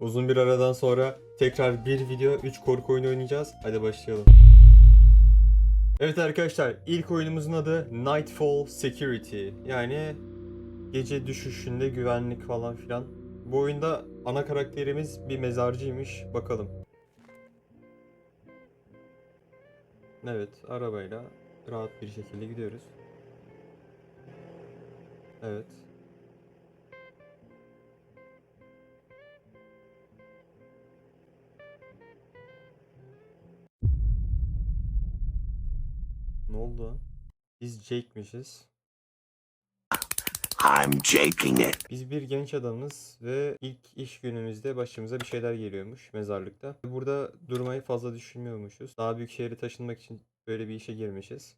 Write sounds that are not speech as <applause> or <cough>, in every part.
Uzun bir aradan sonra tekrar bir video 3 korku oyunu oynayacağız. Hadi başlayalım. Evet arkadaşlar ilk oyunumuzun adı Nightfall Security. Yani gece düşüşünde güvenlik falan filan. Bu oyunda ana karakterimiz bir mezarcıymış. Bakalım. Evet arabayla rahat bir şekilde gidiyoruz. Evet. Ne oldu? Biz Jake'mişiz. I'm jaking it. Biz bir genç adamız ve ilk iş günümüzde başımıza bir şeyler geliyormuş mezarlıkta. Burada durmayı fazla düşünmüyormuşuz. Daha büyük şehre taşınmak için böyle bir işe girmişiz.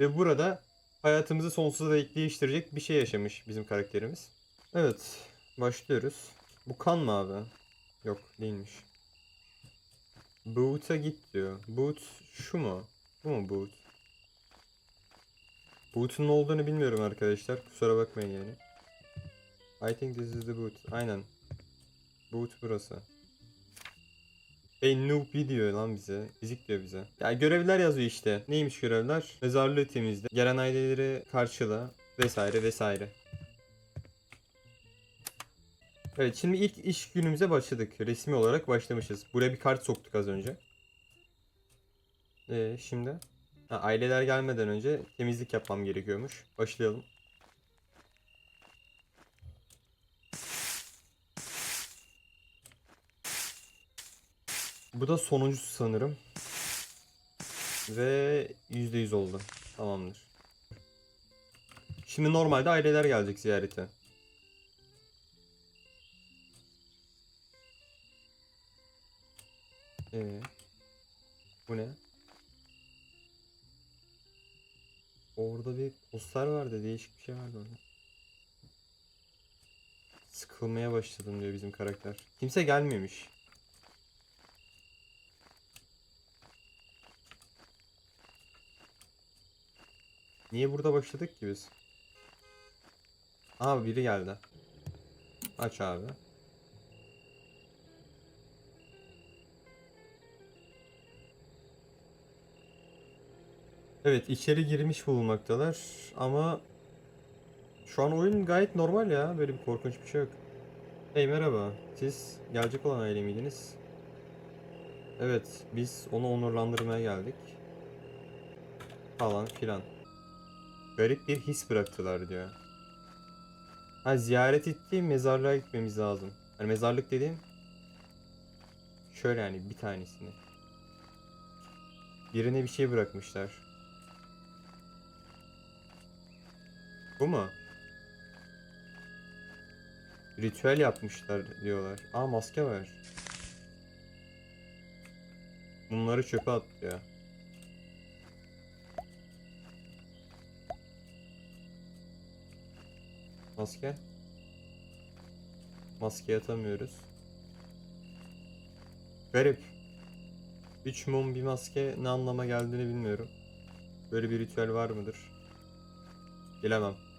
Ve burada hayatımızı sonsuza dek değiştirecek bir şey yaşamış bizim karakterimiz. Evet, başlıyoruz. Bu kan mı abi? Yok, değilmiş. Boot'a git diyor. Boot şu mu? Bu mu boot? Boot'un ne olduğunu bilmiyorum arkadaşlar. Kusura bakmayın yani. I think this is the boot. Aynen. Boot burası. Hey noob diyor lan bize. Fizik diyor bize. Ya görevler yazıyor işte. Neymiş görevler? Mezarlığı temizle. Gelen aileleri karşıla. Vesaire vesaire. Evet şimdi ilk iş günümüze başladık. Resmi olarak başlamışız. Buraya bir kart soktuk az önce. Ee, şimdi? Ha, aileler gelmeden önce temizlik yapmam gerekiyormuş. Başlayalım. Bu da sonuncusu sanırım. Ve %100 oldu. Tamamdır. Şimdi normalde aileler gelecek ziyarete. Ee, bu ne? Orada bir poster vardı. Değişik bir şey vardı orada. Sıkılmaya başladım diyor bizim karakter. Kimse gelmemiş. Niye burada başladık ki biz? Abi biri geldi. Aç abi. Evet içeri girmiş bulunmaktalar ama şu an oyun gayet normal ya. Böyle bir korkunç bir şey yok. Hey merhaba. Siz gelecek olan aile miydiniz? Evet biz onu onurlandırmaya geldik. Falan filan. Garip bir his bıraktılar diyor. Ha ziyaret ettiğim mezarlığa gitmemiz lazım. Hani mezarlık dediğim şöyle yani bir tanesini. Birine bir şey bırakmışlar. Bu mu? Ritüel yapmışlar diyorlar. Aa maske var. Bunları çöpe at ya. Maske. Maske atamıyoruz. Garip. 3 mum bir maske ne anlama geldiğini bilmiyorum. Böyle bir ritüel var mıdır? Bilemem.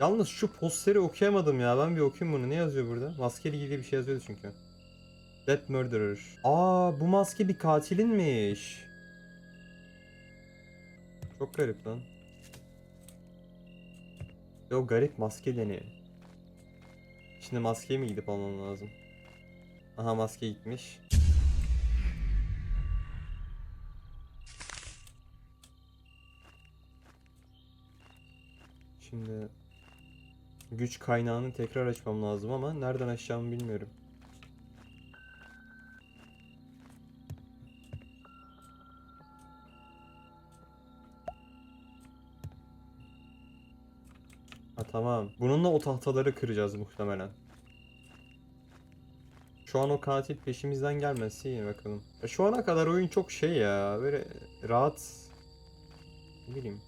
Yalnız şu posteri okuyamadım ya. Ben bir okuyayım bunu. Ne yazıyor burada? Maskeyle ilgili bir şey yazıyordu çünkü. Death Murderer. Aa bu maske bir katilinmiş. Çok garip lan. Ve o garip maske deniyor. Şimdi maskeye mi gidip almam lazım? Aha maske gitmiş. Şimdi güç kaynağını tekrar açmam lazım ama nereden açacağımı bilmiyorum. Ha tamam. Bununla o tahtaları kıracağız muhtemelen. Şu an o katil peşimizden gelmezse iyi bakalım. Ya şu ana kadar oyun çok şey ya. Böyle rahat. Ne bileyim.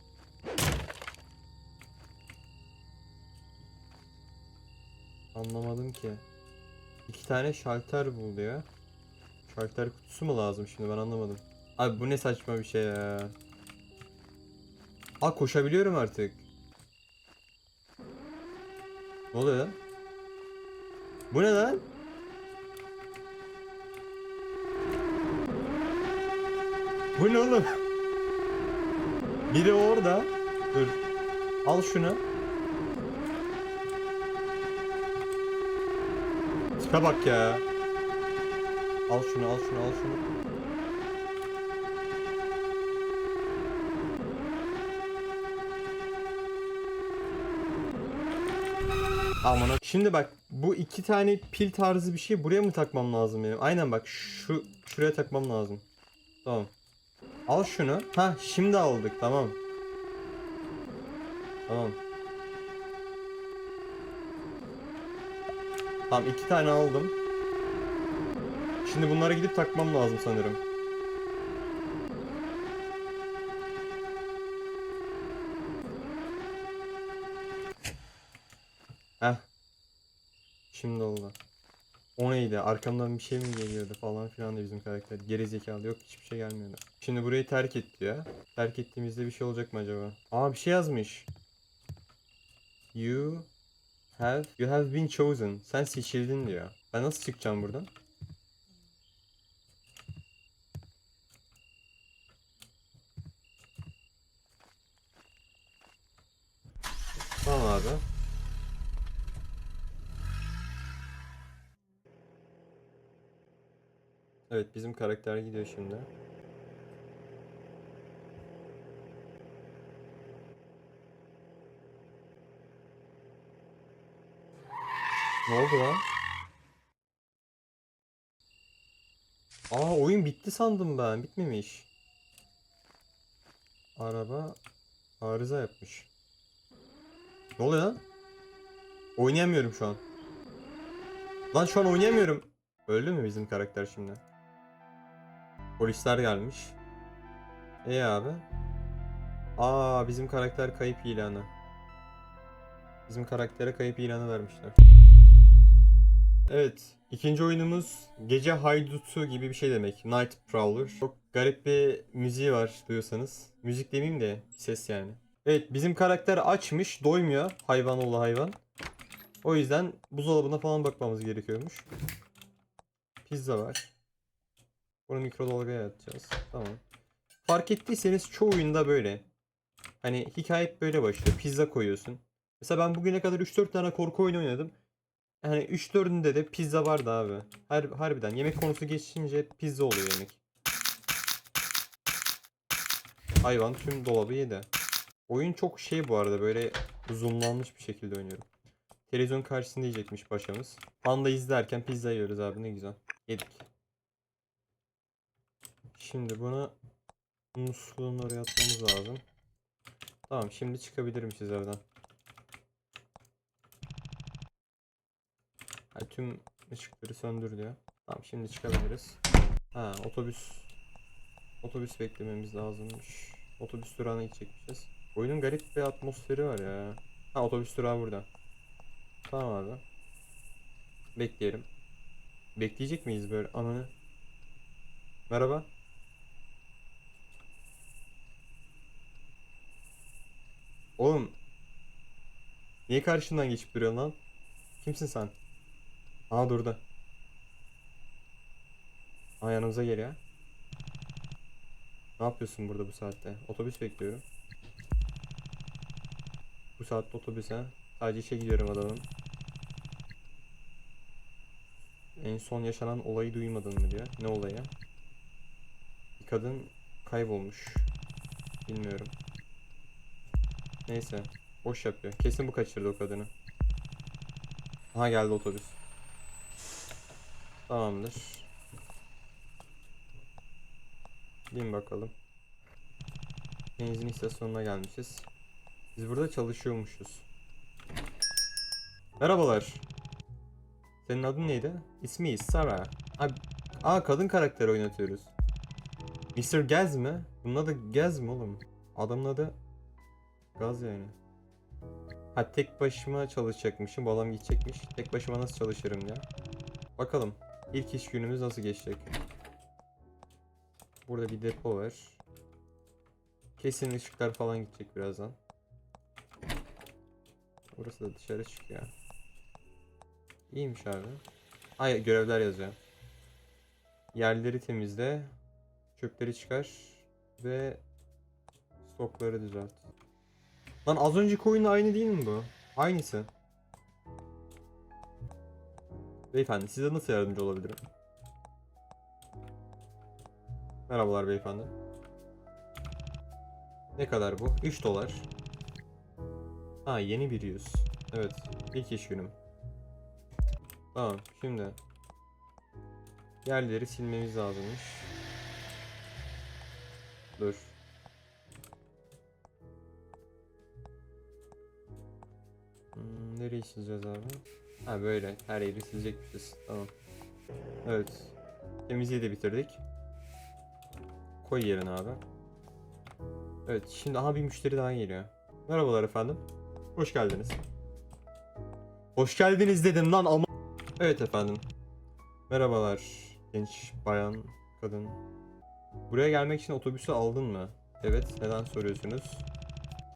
Anlamadım ki. İki tane şalter buluyor. Şalter kutusu mu lazım şimdi ben anlamadım. Abi bu ne saçma bir şey ya. Aa koşabiliyorum artık. Ne oluyor lan? Bu ne lan? Bu ne oğlum? Biri orada. Dur. Al şunu. Tipe bak ya. Al şunu, al şunu, al şunu. Aman Şimdi bak bu iki tane pil tarzı bir şey buraya mı takmam lazım benim? Aynen bak şu şuraya takmam lazım. Tamam. Al şunu. Ha şimdi aldık tamam. Tamam. Tamam iki tane aldım. Şimdi bunlara gidip takmam lazım sanırım. Heh. Şimdi oldu. O neydi? Arkamdan bir şey mi geliyordu falan filan da bizim karakter. Geri zekalı yok hiçbir şey gelmiyordu. Şimdi burayı terk etti ya. Terk ettiğimizde bir şey olacak mı acaba? Aa bir şey yazmış. You have you have been chosen. Sen seçildin diyor. Ben nasıl çıkacağım buradan? Tamam abi. Evet bizim karakter gidiyor şimdi. Ne oldu lan? Aa oyun bitti sandım ben. Bitmemiş. Araba arıza yapmış. Ne oluyor lan? Oynayamıyorum şu an. Lan şu an oynayamıyorum. Öldü mü bizim karakter şimdi? Polisler gelmiş. E abi. Aa bizim karakter kayıp ilanı. Bizim karaktere kayıp ilanı vermişler. Evet, ikinci oyunumuz Gece Haydutu gibi bir şey demek. Night Prowler. Çok garip bir müziği var duyuyorsanız. Müzik demeyeyim de ses yani. Evet, bizim karakter açmış, doymuyor. Hayvan oğlu hayvan. O yüzden buzdolabına falan bakmamız gerekiyormuş. Pizza var. Bunu mikrodalgaya atacağız. Tamam. Fark ettiyseniz çoğu oyunda böyle. Hani hikaye böyle başlıyor. Pizza koyuyorsun. Mesela ben bugüne kadar 3-4 tane korku oyunu oynadım. Hani 3-4'ünde de pizza vardı abi. Her, harbiden yemek konusu geçince pizza oluyor yemek. Hayvan tüm dolabı yedi. Oyun çok şey bu arada böyle zoomlanmış bir şekilde oynuyorum. Televizyon karşısında yiyecekmiş paşamız. Panda izlerken pizza yiyoruz abi ne güzel. Yedik. Şimdi bunu musluğun oraya atmamız lazım. Tamam şimdi çıkabilirmişiz evden. Ha, tüm ışıkları söndür diyor. Tamam şimdi çıkabiliriz. Ha otobüs. Otobüs beklememiz lazımmış. Otobüs durağına gidecekmişiz. Oyunun garip bir atmosferi var ya. Ha otobüs durağı burada. Tamam abi. Bekleyelim. Bekleyecek miyiz böyle ananı? Merhaba. Oğlum. Niye karşından geçip duruyorsun lan? Kimsin sen? Aa durdu. Aa yanımıza gel ya. Ne yapıyorsun burada bu saatte? Otobüs bekliyorum. Bu saatte otobüse. Sadece işe gidiyorum adamım. En son yaşanan olayı duymadın mı diyor. Ne olayı? Bir kadın kaybolmuş. Bilmiyorum. Neyse. Boş yapıyor. Kesin bu kaçırdı o kadını. Aha geldi otobüs. Tamamdır. Bin bakalım. Benzin istasyonuna gelmişiz. Biz burada çalışıyormuşuz. Merhabalar. Senin adın neydi? İsmi Sara. Abi, aa kadın karakter oynatıyoruz. Mr. Gaz mi? Bunun adı Gaz mi oğlum? Adamın adı Gaz yani. Ha tek başıma çalışacakmışım. Bu adam gidecekmiş. Tek başıma nasıl çalışırım ya? Bakalım. İlk iş günümüz nasıl geçecek? Burada bir depo var. Kesin ışıklar falan gidecek birazdan. Burası da dışarı çıkıyor. İyiymiş abi. Ay görevler yazıyor. Yerleri temizle. Çöpleri çıkar. Ve stokları düzelt. Lan az önceki oyunla aynı değil mi bu? Aynısı. Beyefendi size nasıl yardımcı olabilirim? Merhabalar beyefendi. Ne kadar bu? 3 dolar. Ha yeni bir yüz. Evet. ilk iş günüm. Tamam şimdi. Yerleri silmemiz lazımmış. Dur. Hmm, nereyi sileceğiz abi? Ha böyle her yeri silecekmişiz. Tamam. Evet. Temizliği de bitirdik. Koy yerine abi. Evet şimdi aha bir müşteri daha geliyor. Merhabalar efendim. Hoş geldiniz. Hoş geldiniz dedim lan ama. Evet efendim. Merhabalar genç bayan kadın. Buraya gelmek için otobüsü aldın mı? Evet neden soruyorsunuz?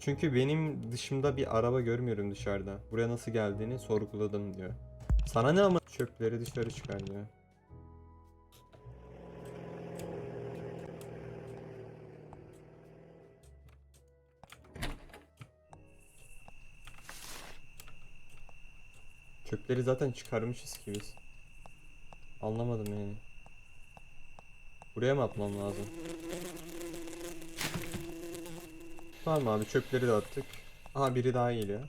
Çünkü benim dışımda bir araba görmüyorum dışarıda. Buraya nasıl geldiğini sorguladım diyor. Sana ne ama çöpleri dışarı çıkar diyor. Çöpleri zaten çıkarmışız ki biz. Anlamadım yani. Buraya mı atmam lazım? Tamam abi çöpleri de attık. Aha biri daha geliyor.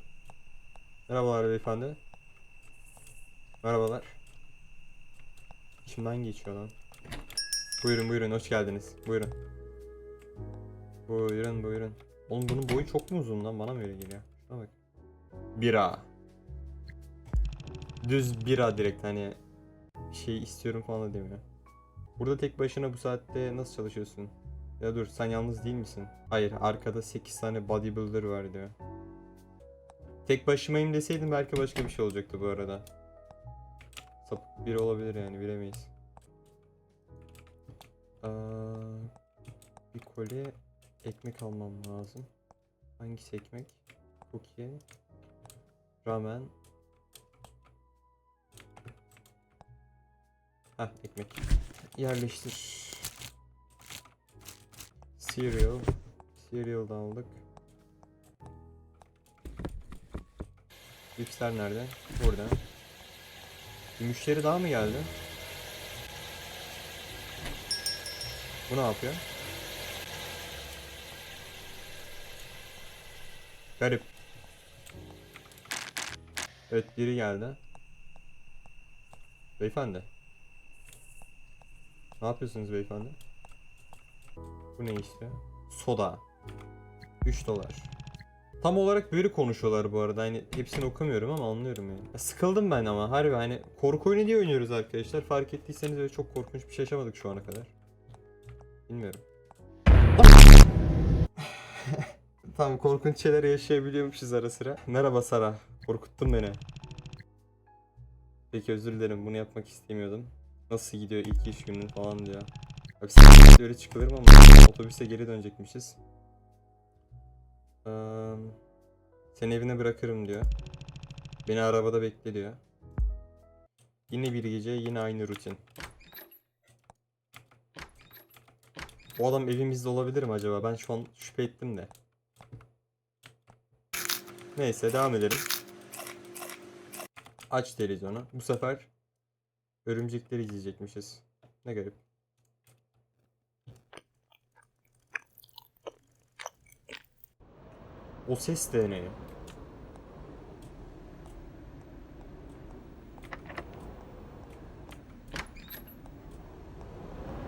Merhabalar beyefendi. Merhabalar. İçimden geçiyor lan. Buyurun buyurun hoş geldiniz. Buyurun. Buyurun buyurun. Oğlum bunun boyu çok mu uzun lan? Bana mı öyle geliyor? Şuna bak. Bira. Düz bira direkt hani şey istiyorum falan da demiyor. Burada tek başına bu saatte nasıl çalışıyorsun? Ya dur sen yalnız değil misin? Hayır arkada 8 tane bodybuilder var diyor. Tek başımayım deseydim belki başka bir şey olacaktı bu arada. Sapık biri olabilir yani bilemeyiz. Aa, bir koli ekmek almam lazım. Hangisi ekmek? Cookie. Ramen. Heh ekmek. Yerleştir. Cereal. Cereal'dan aldık. Cipsler nerede? Burada. Müşteri daha mı geldi? Bu ne yapıyor? Garip. Evet biri geldi. Beyefendi. Ne yapıyorsunuz beyefendi? Bu ne işte? Soda. 3 dolar. Tam olarak böyle konuşuyorlar bu arada. Hani hepsini okumuyorum ama anlıyorum yani. Ya sıkıldım ben ama harbi hani korku oyunu diye oynuyoruz arkadaşlar. Fark ettiyseniz öyle çok korkunç bir şey yaşamadık şu ana kadar. Bilmiyorum. <laughs> tamam korkunç şeyler yaşayabiliyormuşuz ara sıra. Merhaba Sara. Korkuttun beni. Peki özür dilerim bunu yapmak istemiyordum. Nasıl gidiyor ilk iş günün falan diyor. Bak öyle çıkılır mı ama otobüse geri dönecekmişiz. Eee, seni evine bırakırım diyor. Beni arabada bekle diyor. Yine bir gece yine aynı rutin. O adam evimizde olabilir mi acaba? Ben şu an şüphe ettim de. Neyse devam edelim. Aç televizyonu. Bu sefer örümcekleri izleyecekmişiz. Ne garip. O ses de ne?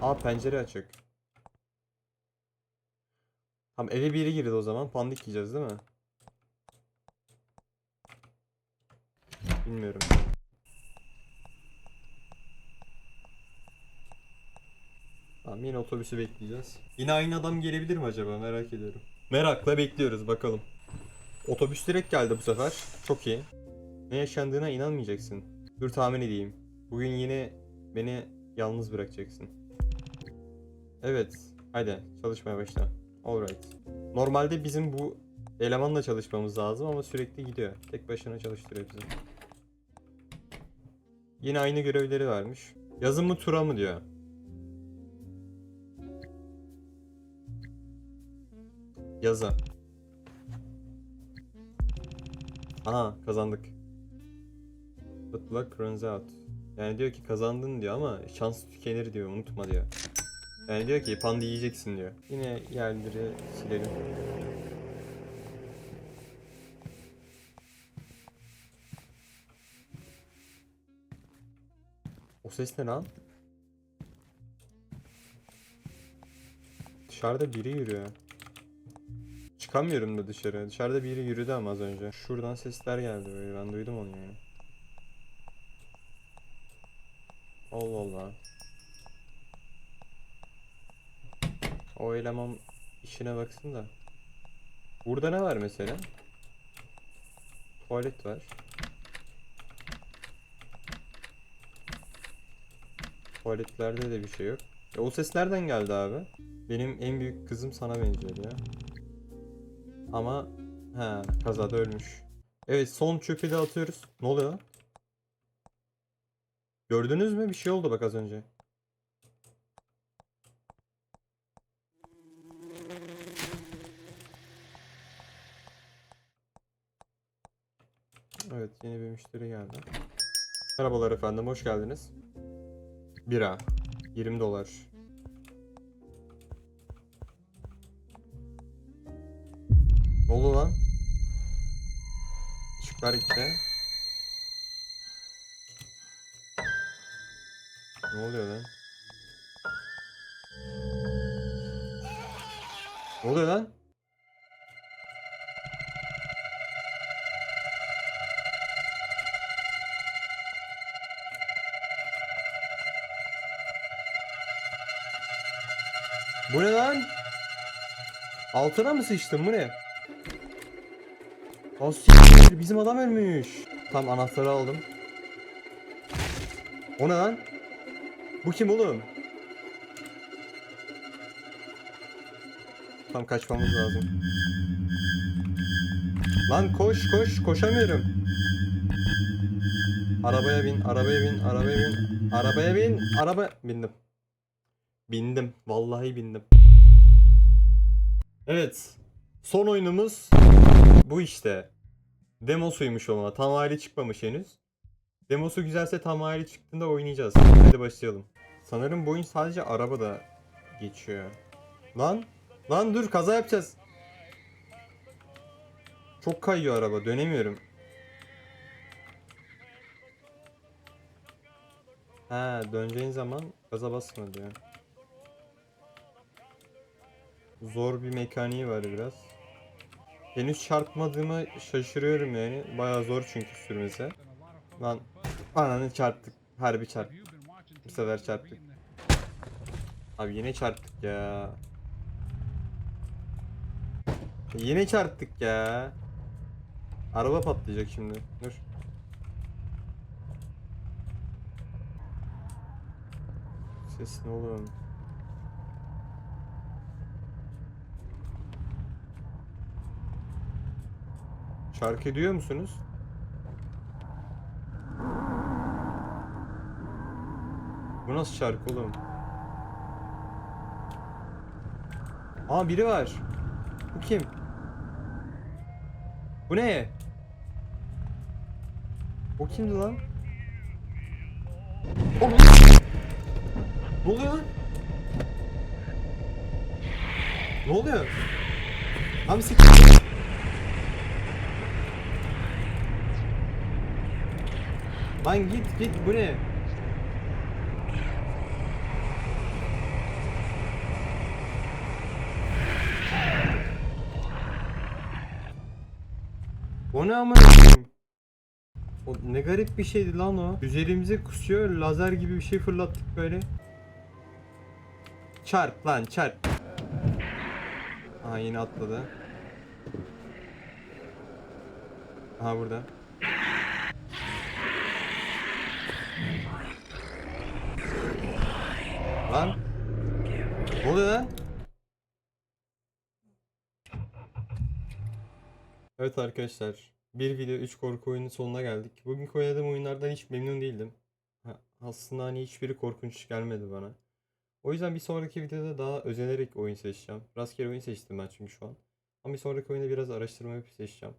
Aa pencere açık. Tamam eve biri girdi o zaman. Pandik yiyeceğiz değil mi? Bilmiyorum. Tamam yine otobüsü bekleyeceğiz. Yine aynı adam gelebilir mi acaba merak ediyorum. Merakla bekliyoruz bakalım. Otobüs direkt geldi bu sefer. Çok iyi. Ne yaşandığına inanmayacaksın. Dur tahmin edeyim. Bugün yine beni yalnız bırakacaksın. Evet. Haydi çalışmaya başla. Alright. Normalde bizim bu elemanla çalışmamız lazım ama sürekli gidiyor. Tek başına çalıştırıyor bizi. Yine aynı görevleri vermiş. Yazın mı tura mı diyor. Yaza. Aha kazandık. But luck runs out. Yani diyor ki kazandın diyor ama şans tükenir diyor unutma diyor. Yani diyor ki panda yiyeceksin diyor. Yine yerleri silelim. O ses ne lan? Dışarıda biri yürüyor. Çıkamıyorum da dışarı. Dışarıda biri yürüdü ama az önce. Şuradan sesler geldi böyle. Ben duydum onu yani. Allah Allah. O eleman işine baksın da. Burada ne var mesela? Tuvalet var. Tuvaletlerde de bir şey yok. E, o ses nereden geldi abi? Benim en büyük kızım sana benziyor ya. Ama he kazada ölmüş. Evet son çöpü de atıyoruz. Ne oluyor? Gördünüz mü? Bir şey oldu bak az önce. Evet yeni bir müşteri geldi. Merhabalar efendim hoş geldiniz. Bira. 20 dolar. Ne oldu lan? Işıklar gitti. Ne oluyor lan? Ne oluyor lan? Bu ne lan? Altına mı sıçtın bu ne? Asiktir bizim adam ölmüş. Tam anahtarı aldım. O ne lan? Bu kim oğlum? Tam kaçmamız lazım. Lan koş koş koşamıyorum. Arabaya bin, arabaya bin, arabaya bin, arabaya bin, araba bindim. Bindim, vallahi bindim. Evet. Son oyunumuz bu işte. Demosuymuş ama tam hali çıkmamış henüz. Demosu güzelse tam hali çıktığında oynayacağız. Hadi başlayalım. Sanırım bu oyun sadece arabada geçiyor. Lan! Lan dur kaza yapacağız. Çok kayıyor araba dönemiyorum. Ha döneceğin zaman gaza basma diyor. Zor bir mekaniği var biraz. Henüz çarpmadığımı şaşırıyorum yani. Bayağı zor çünkü sürmesi. Lan ananı çarptık. Harbi çarptık. Bu sefer çarptık. Abi yine çarptık ya. Yine çarptık ya. Araba patlayacak şimdi. Dur. Ses ne oluyor? Şarkı duyuyor musunuz? Bu nasıl şarkı oğlum? Aa biri var. Bu kim? Bu ne? O kimdi lan? O ne? Oluyor lan? Ne oluyor? Abi Lan git git bu ne? O ne koyayım? O ne garip bir şeydi lan o. Üzerimize kusuyor, lazer gibi bir şey fırlattık böyle. Çarp lan çarp. Aha yine atladı. Aha burada. Lan. Ne oluyor lan? Evet arkadaşlar. Bir video 3 korku oyunun sonuna geldik. Bugün oynadığım oyunlardan hiç memnun değildim. Aslında hani hiçbiri korkunç gelmedi bana. O yüzden bir sonraki videoda daha özenerek oyun seçeceğim. Rastgele oyun seçtim ben çünkü şu an. Ama bir sonraki oyunda biraz araştırma yapıp seçeceğim.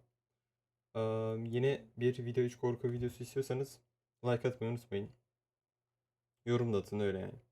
Eee, yeni bir video 3 korku videosu istiyorsanız like atmayı unutmayın. Yorum da atın öyle yani.